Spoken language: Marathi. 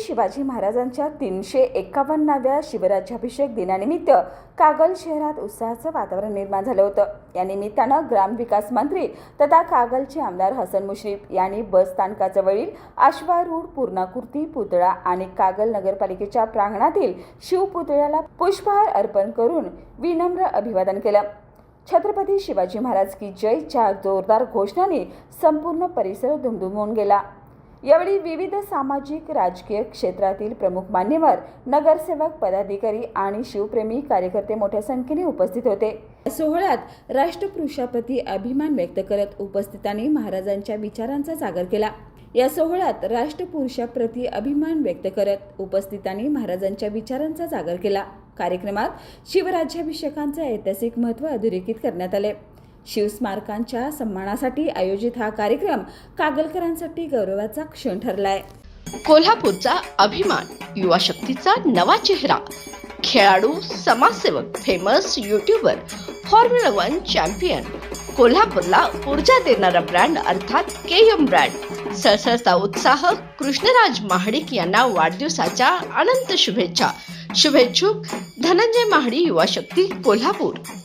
शिवाजी महाराजांच्या तीनशे एकावन्नाव्या शिवराज्याभिषेक दिनानिमित्त कागल शहरात उत्साहाचं वातावरण निर्माण झालं होतं. या निमित्तानं ग्रामविकास मंत्री तथा कागलचे आमदार हसन मुश्रीफ यांनी बस स्थानकाजवळील आश्वारूढ पूर्णाकृती पुतळा आणि कागल नगरपालिकेच्या प्रांगणातील शिवपुतळ्याला पुष्पहार अर्पण करून विनम्र अभिवादन केलं. छत्रपती शिवाजी महाराज की जयच्या जोरदार घोषणाने संपूर्ण परिसर धुमधुमून गेला. यावेळी विविध सामाजिक राजकीय क्षेत्रातील प्रमुख मान्यवर नगरसेवक पदाधिकारी आणि शिवप्रेमी कार्यकर्ते मोठ्या संख्येने उपस्थित होते. या सोहळ्यात राष्ट्रपुरुषाप्रती अभिमान व्यक्त करत उपस्थितांनी महाराजांच्या विचारांचा जागर केला. या सोहळ्यात राष्ट्रपुरुषाप्रती अभिमान व्यक्त करत उपस्थितांनी महाराजांच्या विचारांचा जागर केला. कार्यक्रमात शिवराज्याभिषेकांचे ऐतिहासिक महत्त्व अधोरेखित करण्यात आले. शिवस्मारकांच्या सन्मानासाठी आयोजित हा कार्यक्रम कागलकरांसाठी गौरवाचा क्षण ठरलाय. कोल्हापूरचा अभिमान युवा शक्तीचा नवा चेहरा खेळाडू समाजसेवक famous YouTuber formula one champion कोल्हापूरला ऊर्जा देणारा ब्रँड अर्थात के एम ब्रँड सळसळता उत्साह कृष्णराज महाडिक यांना वाढदिवसाच्या अनंत शुभेच्छा. शुभेच्छुक धनंजय महाडी युवा शक्ती कोल्हापूर.